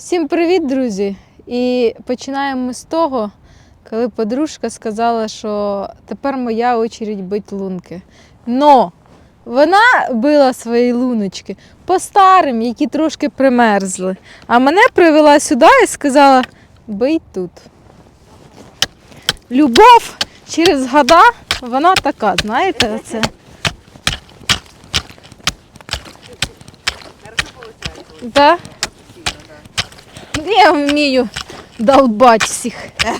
Всім привіт, друзі! І починаємо ми з того, коли подружка сказала, що тепер моя очередь бить лунки. Но вона била свої луночки по старим, які трошки примерзли. А мене привела сюди і сказала: бий тут. Любов через года, вона така, знаєте, оце. Да? Я вмію долбать всіх.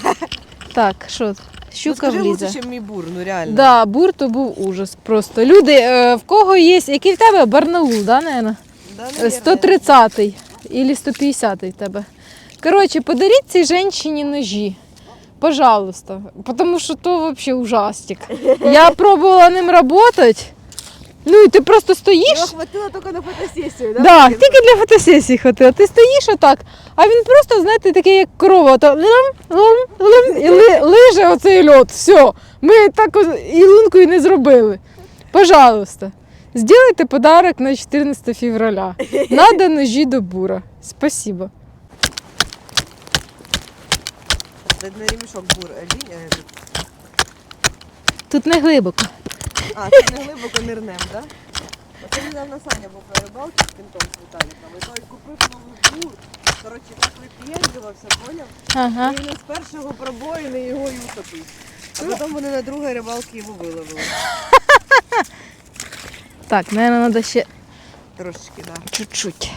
Так, що? Ну, Щука скажи влізе. лучше, ніж мій бур, ну реально. Да, бур то був ужас просто. Люди, е, в кого є, який в тебе Барнаул, да, наверное? Да, наверное. 130-й или 150-й в тебе. Коротше, подаріть цій жінці ножі. Пожалуйста. Потому що то вообще ужастик. Я пробувала ним працювати. Ну і ти просто стоїш. Його хватило тільки на фотосесію, да? Да, тільки для фотосесії хватило. Ти стоїш отак, а він просто, знаєте, такий, як корова, то лим, лим, лим, і ли, лиже оцей льот. Все. Ми так ось і не зробили. Пожалуйста, сделайте подарок на 14 февраля. Надо ножі до бура. Спасибо. Е. Тут не глибоко. А, тут не глибоко нирнем, да? Оце недавно Саня був на рибалці з кінтом з Віталіком. І той купив новий бур. Коротше, так вип'єдзувався, поняв? Ага. І він з першого пробою не його і утопив. А потім вони на другій рибалці його виловили. Так, наверное, треба ще Трошечки, да. чуть-чуть.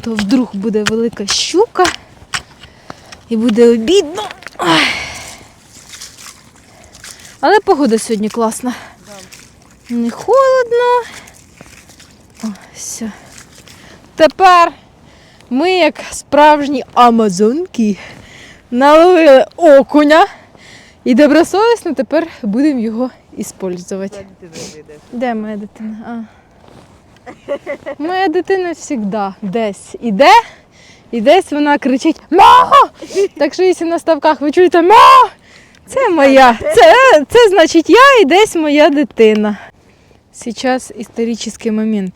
То вдруг буде велика щука і буде обідно. Але погода сьогодні класна. Не холодно. О, все. Тепер ми, як справжні амазонки, наловили окуня і добросовісно тепер будемо його іспользувати. Де моя дитина? А. Моя дитина завжди десь іде, і десь вона кричить Ма! Так що якщо на ставках ви чуєте Ма! Це моя. Це, це значить я і десь моя дитина. Зараз історичний момент.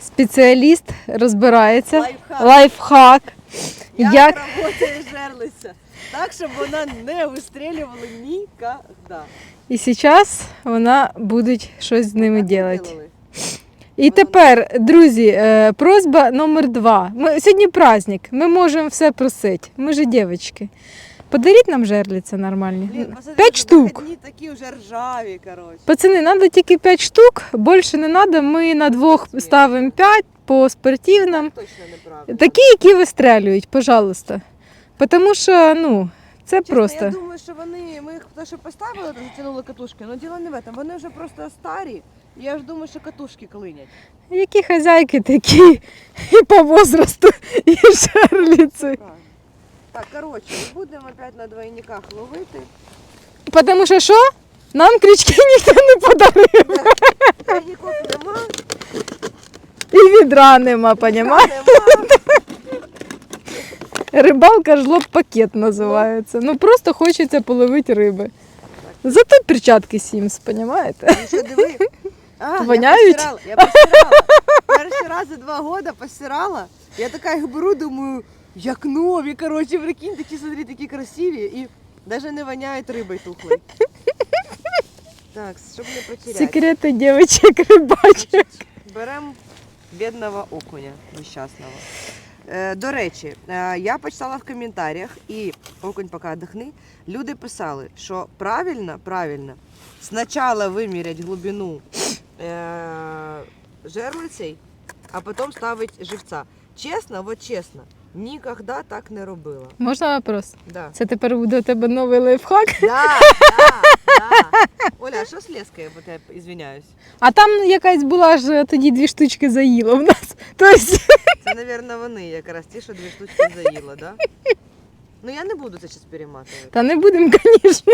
Спеціаліст розбирається. Лайфхак. Лайфхак. Як, Як працює жерлиця? Так, щоб вона не вистрілювала ніколи. і зараз вона буде щось з ними робити. І тепер, друзі, е, просьба номер два. Ми, сьогодні праздник, ми можемо все просити. Ми же дівчатки. Подаріть нам жерлиці нормальні. П'ять штук. Одні такі вже ржаві, коротше. Пацани, треба тільки 5 штук, більше не треба. Ми на двох ставимо 5 по спортивним. Точно. Такі, які вистрелюють, пожалуйста. Тому що, ну, це Чесно, просто. Я думаю, що вони, ми їх те, що поставили, затягнули катушки, але діло не в этом. Вони вже просто старі. Я ж думаю, що катушки клинять. Які хазяйки такі і по возрасту, і жерлиці. Правильно. Так, коротше, будемо опять на двойниках ловити. Тому що що? Нам крючки ніхто не подарив. Двойників нема, І відра нема, понімаєш? нема. Рибалка жлоб пакет називається. Ну просто хочеться половити риби. Зато перчатки Сімс, понімаєте? Ну що, диви. А, Воняють? Я постирала, я постирала. Перший раз за два роки постирала. Я така їх беру, думаю, як нові, коротше, прикинь, такі, смотри, такі красиві і навіть не воняють рибою тухлою. Так, щоб не потеряти. Секрети дівчаток рибачок. Беремо бідного окуня нещасного. Е, до речі, е, я почитала в коментарях і окунь поки отдохни, люди писали, що правильно, правильно, спочатку виміряти глибину е, жерлицей, а потім ставити живця. Чесно, от чесно, ніколи так не робила. Можна вопрос? Да. Це тепер буде у тебе новий лайфхак. Да, да, да. Оля, а що з лескою, бо я извиняюсь? А там якась була ж тоді дві штучки заїла в нас. Тобто, Це, мабуть, вони якраз ті, що дві штучки заїла, да? Ну я не буду це зараз перематувати. та не будемо, звісно.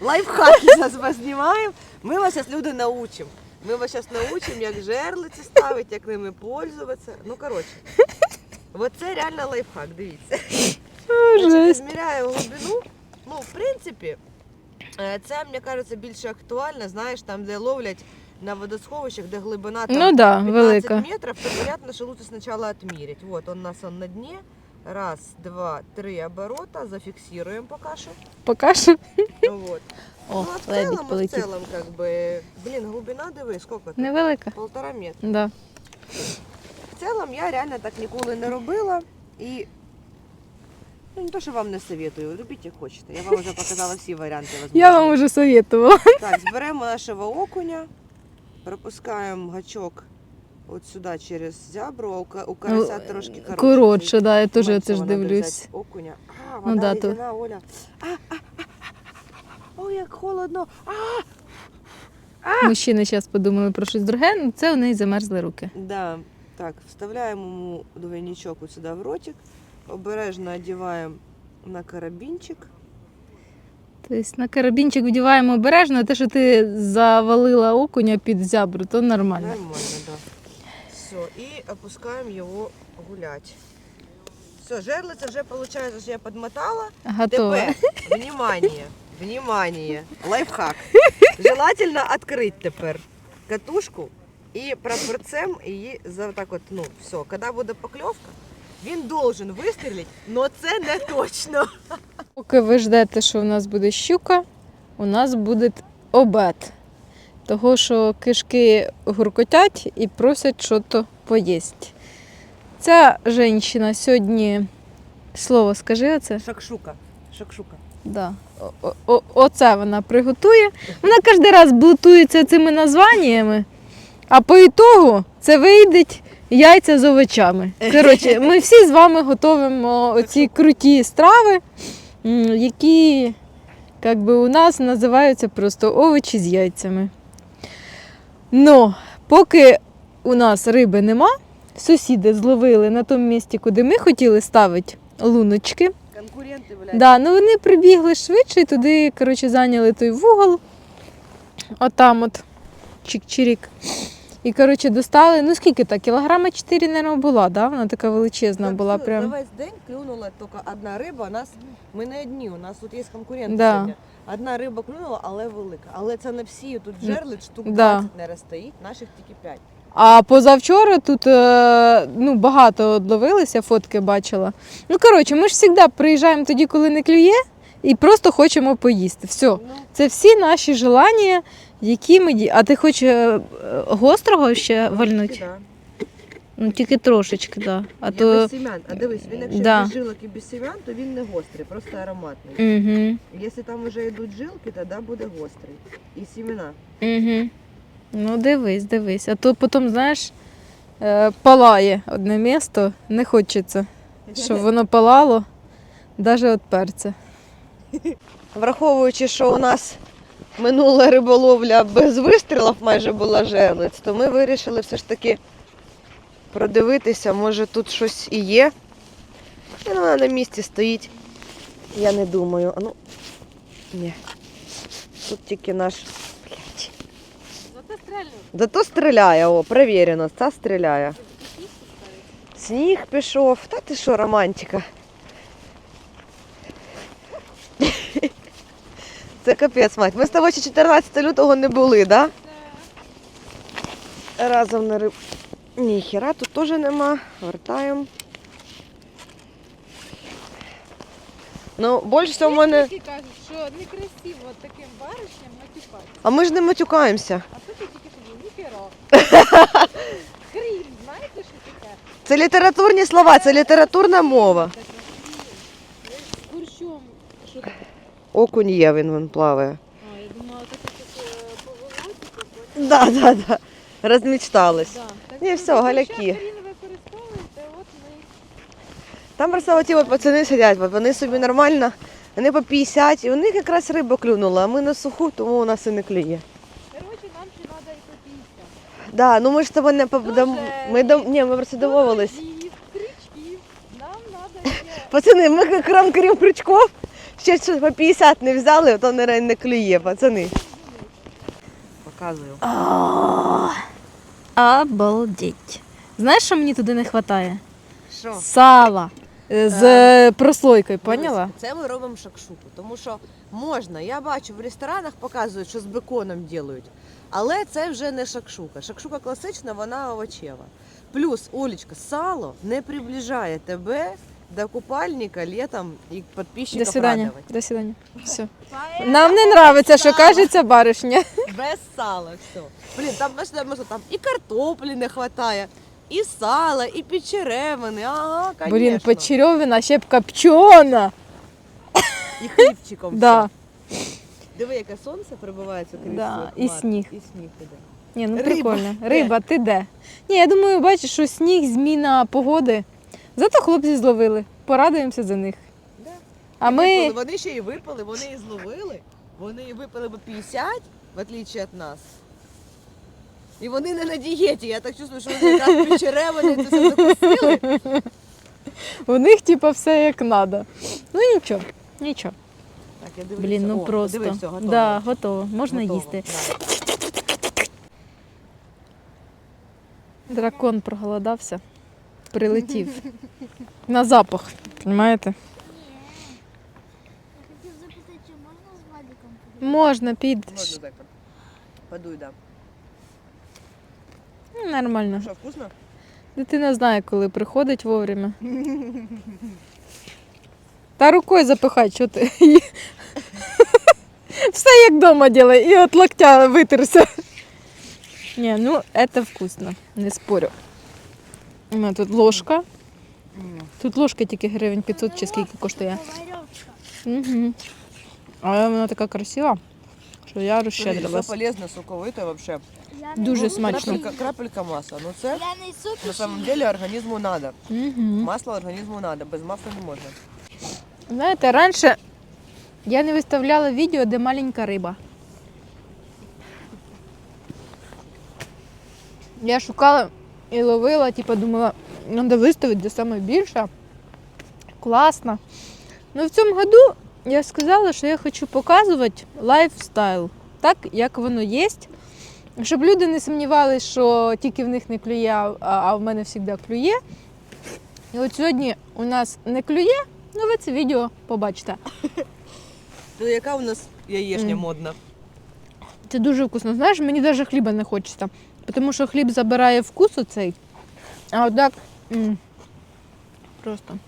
Лайфхаки зараз вас знімаємо. Ми вас зараз люди научимо. Ми вас зараз научимо, як жерлиці ставити, як ними пользуватися. Ну, коротше. Оце реально лайфхак, дивіться. Значить, Зміряю глибину. Ну, в принципі, е, це, мені кажеться, більше актуально, знаєш, там, де ловлять на водосховищах, де глибина Ну да, 15 велика. метров, то понятно, что лучше сначала отмерить. Вот он у нас он на дне. Раз, два, три оборота. Зафиксируем пока что. Поки що. Вот. О, ну, а в целом, а в целом, как бы, блин, глубина, диви, сколько там? Невелика. Полтора метра. Да. В цілому я реально так ніколи не робила і ну, не то, що вам не советую, робіть як хочете. Я вам вже показала всі варіанти. возможні. Я вам уже советувала. Так, зберемо нашого окуня, пропускаємо гачок от сюди через зябру, а у ка- у карася трошки коротше. Коротше, да, я теж це ж дивлюсь. Окуня. А, Ну вода да, то- Оля. А, а, а, а, а. Ой, як холодно. А, Мужчини зараз подумали про щось друге, ну це у неї замерзли руки. Да. Так, вставляємо йому двойничок от сюди в ротик, обережно одіваємо на карабінчик. Тобто на карабінчик вдіваємо обережно, а те, що ти завалила окуня під зябру, то нормально. Нормально, да. Все, і опускаємо його гулять. Все, жерлиця вже виходить, що я підмотала. Готово. Тепер, внимание, внимание, лайфхак. Желательно відкрити тепер катушку і прапорцем її за так от, ну, все. Коли буде покльовка, він должен вистрілити, але це не точно. Поки ви ждете, що у нас буде щука, у нас буде обед. Того, що кишки гуркотять і просять щось поїсть. Ця жінка сьогодні, слово скажи оце. Шакшука. Шакшука. Да. О- о- Оце вона приготує. Вона кожен раз блутується цими названнями, а по ітогу це вийде яйця з овочами. Коротше, ми всі з вами готуємо оці круті страви, які як би, у нас називаються просто овочі з яйцями. Но поки у нас риби нема, сусіди зловили на тому місці, куди ми хотіли ставити луночки. Конкуренти, блядь. Да, ну вони прибігли швидше і туди, коротше, зайняли той вугол. Отам от. Чик-чирік. І, коротше, достали, ну скільки так, кілограма 4, мабуть, була, да? Вона така величезна була. все, Прям. За весь день клюнула тільки одна риба. У нас ми не одні. У нас тут є конкуренти Да. Одна риба клюнула, але велика. Але це не всі. Тут жерлиць штук Да. 20 не стоїть, наших тільки 5. А позавчора тут е, ну, багато одловилися, фотки бачила. Ну, коротше, ми ж завжди приїжджаємо тоді, коли не клює, і просто хочемо поїсти. Все. Ну, Це всі наші желання, які ми. А ти хочеш е, гострого ще вальнути? да. Ну, тільки трошечки, да. А то. без семян. А дивись, він якщо Да. без жилок і без семян, то він не гострий, просто ароматний. Угу. Якщо там вже йдуть жилки, тоді буде гострий. І семена. Угу. Ну, дивись, дивись. А то потім, знаєш, е, палає одне місто, не хочеться, щоб воно палало, навіть від перця. Враховуючи, що у нас минула риболовля без вистрілів майже була жерлиць, то ми вирішили все ж таки продивитися, може тут щось і є. І вона на місці стоїть. Я не думаю. А ну, ні. Тут тільки наш. Блять. Зато стріляє, о, перевірено, ця стріляє. Сніг пішов. Та ти що, романтика? Це капець, мать. Ми з тобою ще 14 лютого не були, так? Да? Разом на риб. Ні, хіра тут теж нема. Вертаємо. Ну, більше всього в мене. кажуть, що некрасиво таким баришням матюкати. А ми ж не матюкаємося. А тут я тільки собі ніхера. Хрін, знаєте, що таке? Це літературні слова, це літературна мова. З курчом. Що таке? Окунь є, він, він плаває. А, я думала, повелося. Да, да, да. Розмічтались. Да. Так Ні, все, галяки. Там просто оті от пацани сидять, вони собі нормально, вони по 50, і у них якраз риба клюнула, а ми на суху, тому у нас і не клює. Коротше, нам ще треба і по 50. Да, ну ми ж з не по- Дуже. ми дом... Ні, ми просто домовились. Крючків, нам треба ще. Пацани, ми крім крючков, ще щось по 50 не взяли, то не, не клює, пацани. Показую. Обалдеть. Знаєш, що мені туди не вистачає? Що? Сала. е, з е, прослойкою, поняла? Це ми робимо шакшуку, тому що можна, я бачу, в ресторанах показують, що з беконом ділають, але це вже не шакшука. Шакшука класична, вона овочева. Плюс, Олечка, сало не приближає тебе до купальника літом і підписчиків До свидання. радувати. До свидання. Все. Нам не нравиться, що кажеться баришня. Без сала все. Блін, там знаєш, там, може, там і картоплі не вистачає, і сала, і печеревини. Ага, конечно. Блін, печерьовина ще б копчена. І хлібчиком. Да. все. Диви, яке сонце прибивається крізь Да, цей і хмар. сніг. І сніг іде. Ні, ну Риба. прикольно. Риба, ти де? Ні, я думаю, бачиш, що сніг, зміна погоди. Зато хлопці зловили. Порадуємося за них. Да. А І ми. випили, вони ще і випили, вони і зловили, вони і випили по 50, в отличие від нас. І вони не на дієті. Я так чувствую, що вони якраз печеревини це все закусили. У них типа все як треба. Ну нічого, нічого. Так, я дивлюся. Блін, ну О, просто. Диви, все, готово. Да, готово. Можна Готово, їсти. да. Дракон проголодався, прилетів. На запах, розумієте? Я хотів запитати, чи можна з Владиком поговорити? Можна, під. Так. Подуй, да. Ну, Нормально. Що, вкусно? Дитина знає, коли приходить вовремя. Та рукою запихай, що ти. Все як вдома ділай, і от локтя витерся. Ні, ну це вкусно, не спорю. У мене тут ложка. Тут ложка тільки гривень 500 чи скільки коштує. Угу. Але вона така красива, що я розщедрилась. полезно, соковито не Дуже смачно. Крапелька, крапелька масла. Ну це на самом деле організму надо. Угу. Масло організму надо, без масла не можна. Знаєте, раніше я не виставляла відео, де маленька риба. Я шукала і ловила, типу, думала, треба виставити, де саме більша. Класно. Ну в цьому году я сказала, що я хочу показувати лайфстайл, так, як воно є. Щоб люди не сумнівалися, що тільки в них не клює, а- в мене завжди клює. І от сьогодні у нас не клює, Ну, ви це відео побачите. То яка у нас яєшня модна? Це дуже вкусно. Знаєш, мені навіть хліба не хочеться. Тому що хліб забирає вкус оцей. А отак. Просто.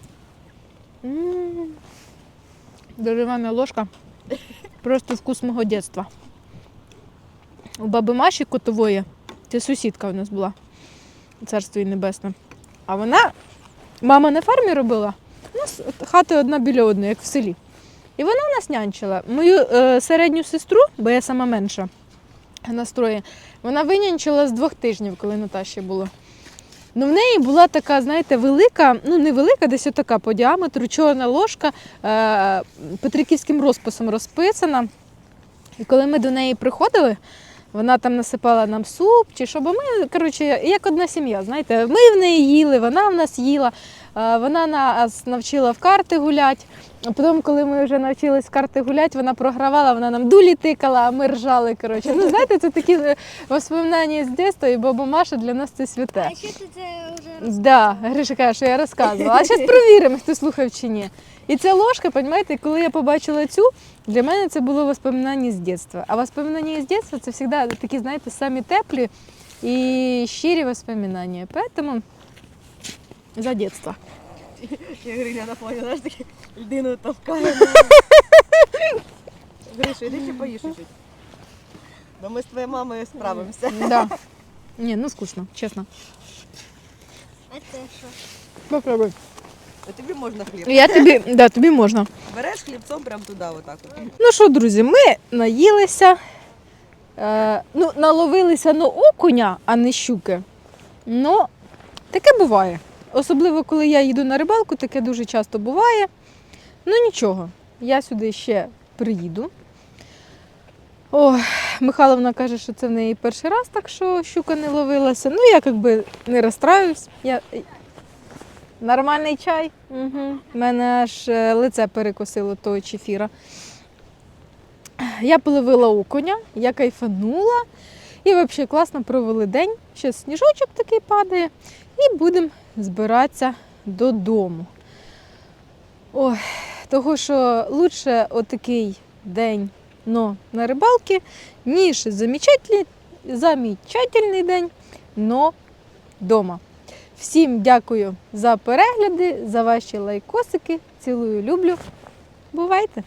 Дерев'яна ложка. Просто вкус мого дитинства. У баби Маші Котової, це сусідка у нас була, царство їй небесне. А вона, мама на фермі робила, у нас хати одна біля одної, як в селі. І вона нас нянчила. Мою е, середню сестру, бо я сама менша настрої, вона винянчила з двох тижнів, коли Наташі було. Ну, в неї була така, знаєте, велика, ну не велика, десь отака по діаметру, чорна ложка е, петриківським розписом розписана. І коли ми до неї приходили, вона там насипала нам суп, чи що, бо ми, коротше, як одна сім'я, знаєте, ми в неї їли, вона в нас їла, вона нас навчила в карти гуляти. А потім, коли ми вже навчились в карти гуляти, вона програвала, вона нам дулі тикала, а ми ржали. Коротше. Ну, знаєте, це такі е, воспоминання з дитинства, і баба Маша для нас це святе. А що ти це вже Да, Гриша каже, що я розказувала. А зараз перевіримо, хто слухав чи ні. І ця ложка, розумієте, коли я побачила цю, для мене це було воспоминання з дитинства. А воспоминання з дитинства це завжди такі, знаєте, самі теплі і щирі воспоминання. Тому за дитинство. Я Гриня на фоні, знаєш, такі людину товкає. Гриша, іди ще поїж чуть. Бо ми з твоєю мамою справимося. Да. Ні, ну скучно, чесно. А це що? Попробуй. А тобі можна хліб. Я тобі, да, тобі можна. Береш хлібцом прямо туди, отак. От. Ну що, друзі, ми наїлися, е, ну, наловилися на окуня, а не щуки. Ну, таке буває. Особливо, коли я їду на рибалку, таке дуже часто буває. Ну нічого, я сюди ще приїду. О, Михайловна каже, що це в неї перший раз, так що щука не ловилася. Ну, я якби не розстраюсь. Я... Нормальний чай. Угу. У мене аж е, лице перекосило того чефіра. Я половила окуня, я кайфанула і взагалі класно провели день. Ще сніжочок такий падає, і будемо збиратися додому. Ой, того, що лучше отакий день но на рибалці, ніж замечательний день, но вдома. Всім дякую за перегляди, за ваші лайкосики. Цілую, люблю. Бувайте!